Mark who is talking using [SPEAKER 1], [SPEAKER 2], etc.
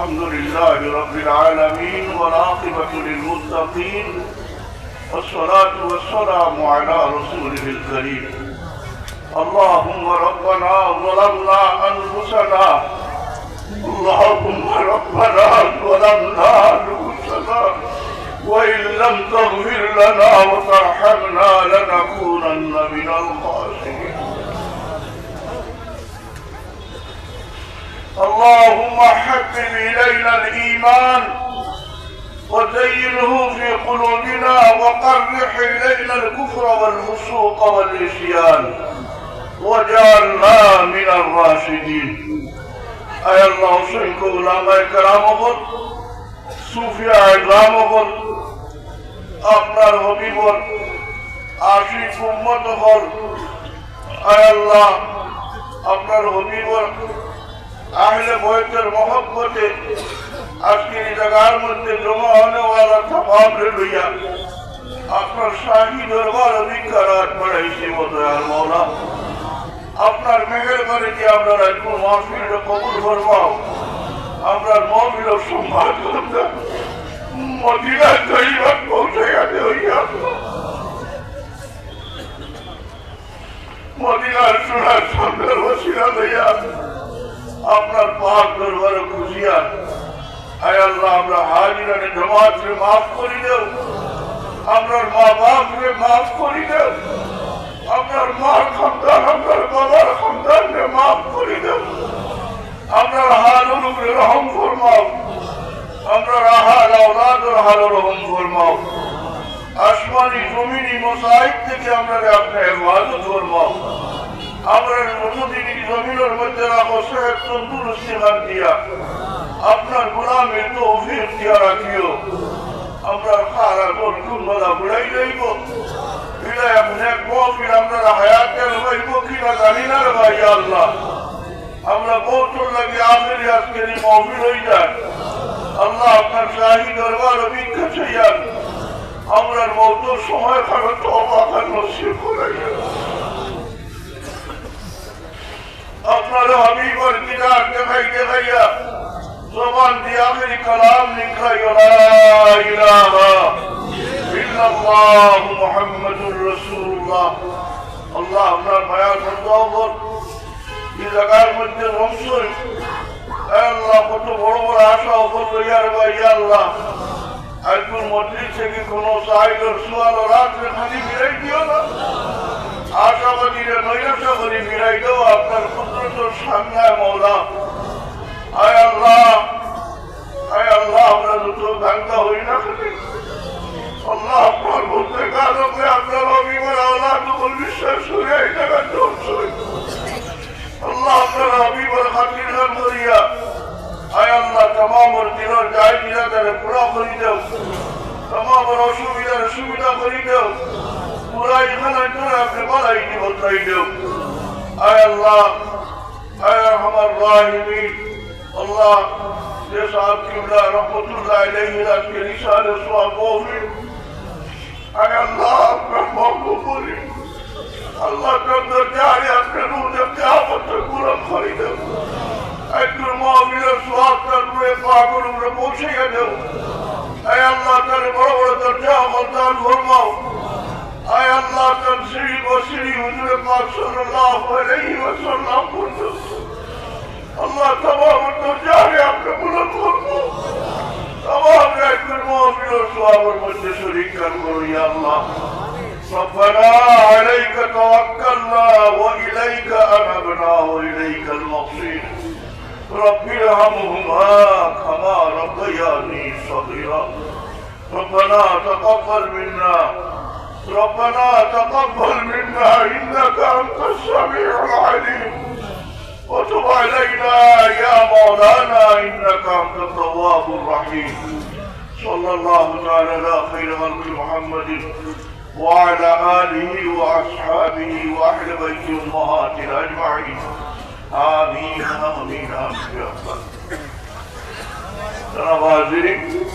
[SPEAKER 1] الحمد لله رب العالمين والعاقبة للمتقين والصلاة والسلام على رسوله الكريم. اللهم ربنا ظلمنا أنفسنا. اللهم ربنا ظلمنا أنفسنا. وإن لم تغفر لنا وترحمنا لنكونن من الخاسرين. اللهم حبب إلينا الإيمان وزينه في قلوبنا وقرح إلينا الكفر والفسوق والعصيان وجعلنا من الراشدين أي الله سنك علماء کرام সুফিয়া ইসলামগণ আপনার হবিবর আশিক উম্মত হল আয় আল্লাহ আপনার হবিবর আহলে বয়সের মহব্বতে আজকের জায়গার মধ্যে জমা হনেওয়ালা তমাম লইয়া আপনার শাহী দরবার অধিকারাত পড়াইছে মতয়ার মৌলা। আপনার মেঘের ঘরে যে আপনার একটু মাহফিলটা কবুল ফরমাও। আমরা মমিল সম্মান মদিনার দৈবাত পৌঁছে গেছে হইয়া দরবারে খুশিয়া আয় আল্লাহ, আমরা হাজিরানে জমাতরে মাফ করি দেও। আপনার মা বাপরে মাফ করি দেও। আপনার মার সন্তান আপনার বাবার সন্তানকে মাফ করি দেও। আপনার হাল অনুগ্রহ রহম ফরমাও। আপনার আহাল আওলাদের হাল রহম ফরমাও। আসমানি, জমিনি মোসাইব থেকে আমরা আপনার হেফাজত ফরমাও। আমরা নতুদিনী জমিনের মধ্যে রাখো, সাহেব তন্দুরস্তি দিয়া। আপনার গোলামের তো অভির দিয়া রাখিও। আমরা খারা কোন কুম্বলা বুড়াই যাইব বিদায় আপনি এক মহফিল আপনারা হায়াতের হইব কিনা জানি না রে ভাই আল্লাহ। আপনার শাহী দরবার অভিজ্ঞা মত সময় খাবে তো অবাকার নসিব করাইয়া আপনার হাবিবর দেখাই দেখাইয়া জবান দিয়ে আখেরি কালাম লিখাইয়া লা ইলাহা ইল্লাল্লাহ মুহাম্মাদুর রাসূলুল্লাহ। আল্লাহ আপনার মায়া সন্দেহ এই জায়গার মধ্যে বংশ আল্লাহ, কত বড় বড় আশা ওপর লইয়ার ভাই আল্লাহ। একজন মন্ত্রী থেকে কোন সাইডর সুয়াল রাত্রে খালি মিলাই দিও না। সামনায় মৌলা আয় আল্লাহ আয় আল্লাহ, আমরা দুটো ভাঙ্গা হই না খালি। আল্লাহ আপনার বলতে কারণে আপনার অভিমান, আল্লাহ দুপুর বিশ্বাস করে এই জায়গায় চলছে আল্লাহ আপনার হাবিবর খাতির নাম করিয়া আয় আল্লাহ, তমামর দিনের যাই দিলাদের পুরা করি দেও। তমামর অসুবিধার সুবিধা করি দেও। পুরা এখানে তোরা আপনি বালাই দিব আমার রাহিমিন। আল্লাহ, যে সাহেব কিবলা রহমতুল্লাহ আলাইহি আজকে ইশারে সোয়াব মহফিল আয় আল্লাহ আপনার মহবুব বলি আল্লাহ চন্দ্র যাই আপনার রুদের দেহাবত পূরণ করে দেব। একটুর মহাবীরের সোহাবটার রুয়ে পাগল উপরে পৌঁছে দেব। আয় আল্লাহ তার বড় বড় দরজা মন্দান ফরমাও। আয় আল্লাহ তার শ্রী বসিরি হুজুরে পাক সাল্লাল্লাহু আলাইহি ওয়াসাল্লাম পর্যন্ত। الله تمام الدرجان يقبل الخطوة تمام رحم المؤمن والصواب والمنتصرين كرمه يا الله. ربنا عليك توكلنا وإليك أنبنا وإليك المصير. رب ارحمهما كما ربياني صغيرا. ربنا تقبل منا. ربنا تقبل منا. إنك أنت السميع العليم. وتب علينا يا مولانا إنك أنت التواب الرحيم. صلى الله تعالى على خير خلق محمد وعلى آله وأصحابه وأهل بيت أمهاته أجمعين. آمين. آمين. آمين. يا رب